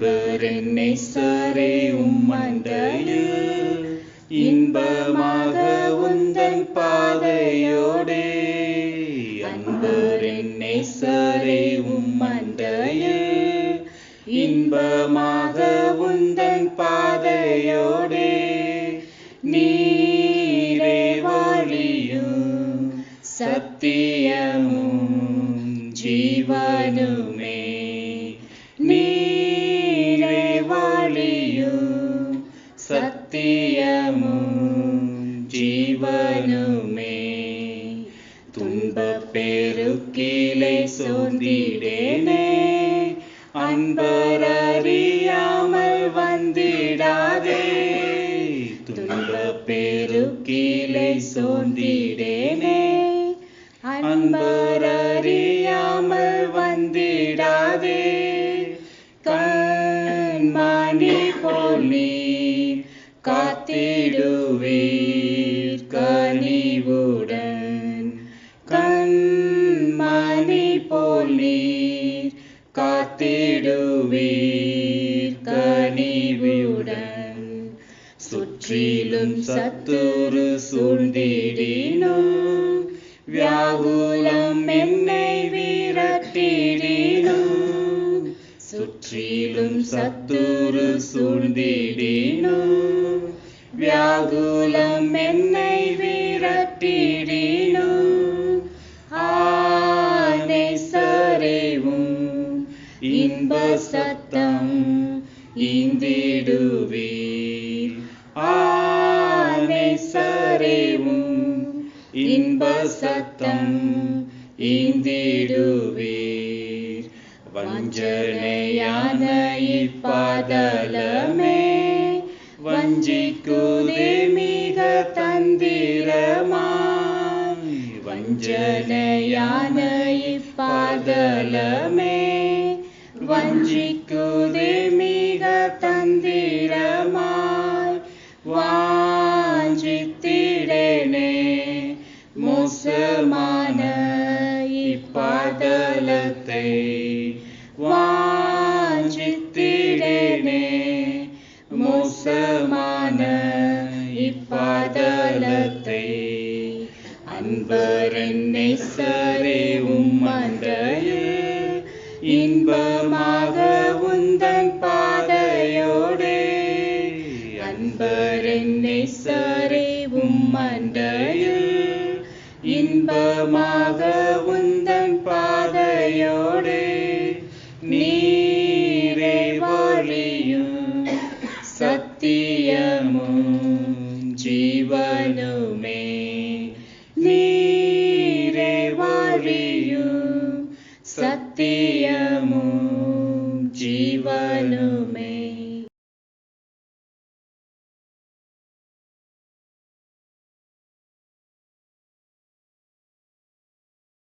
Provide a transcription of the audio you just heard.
அன்பரென்னை சரே உம்மண்டையில் இன்பமாக உந்தன் பாதையோடே. அன்பரென்னை சரே உம்மண்டையில் இன்பமாக உந்தன் பாதையோடே. நீரே வழியும் சத்தியமும் ஜீவனுமே. சத்தியமும் ஜீவனுமே. துன்பப் பெருக்கிலை சோர்ந்திடேனே அன்பரறியாமல் வந்திடாதே. துன்பப் பெருக்கிலை சோர்ந்திடேனே அன்பரறியாமல் வந்திடாதே. கண்மணி போல் நீ விடுவீர் கனிவுடன். கண்மணி போல் நீர் காத்திடுவீர் கனிவுடன். சுற்றிலும் சத்துரு சூழ்ந்திடினும் வியாகுலம் என்னை விரட்டிடினும் சுற்றிலும் சத்துரு சூழ்ந்திடினும் வியாகுலம் என்னை விரட்டிடினும் ஆனை சரேவும் இன்ப சத்தம் இந்திடுவீர். ஆனை சரேவும் இன்ப சத்தம் இந்திடுவீர். வஞ்சனையான இப்பாதலமே வஞ்சிக்குதே மிக தந்திரமாய் வஞ்சனையான இப்பாதலமே. வஞ்சிக்குதே மிக தந்திரமாய். வாஞ்சித்திடனே மோசமான இப்பாதலத்தை. இப்பாதலத்தை அன்பரென்னை சரே உம்மந்தையே இன்பமாக உந்தன் பாதையோடே. அன்பரென்னை சரே உம்மந்தையே இன்பமாக ेरे ವಾರಿಯು ಸತ್ಯಮು ಜೀವನು.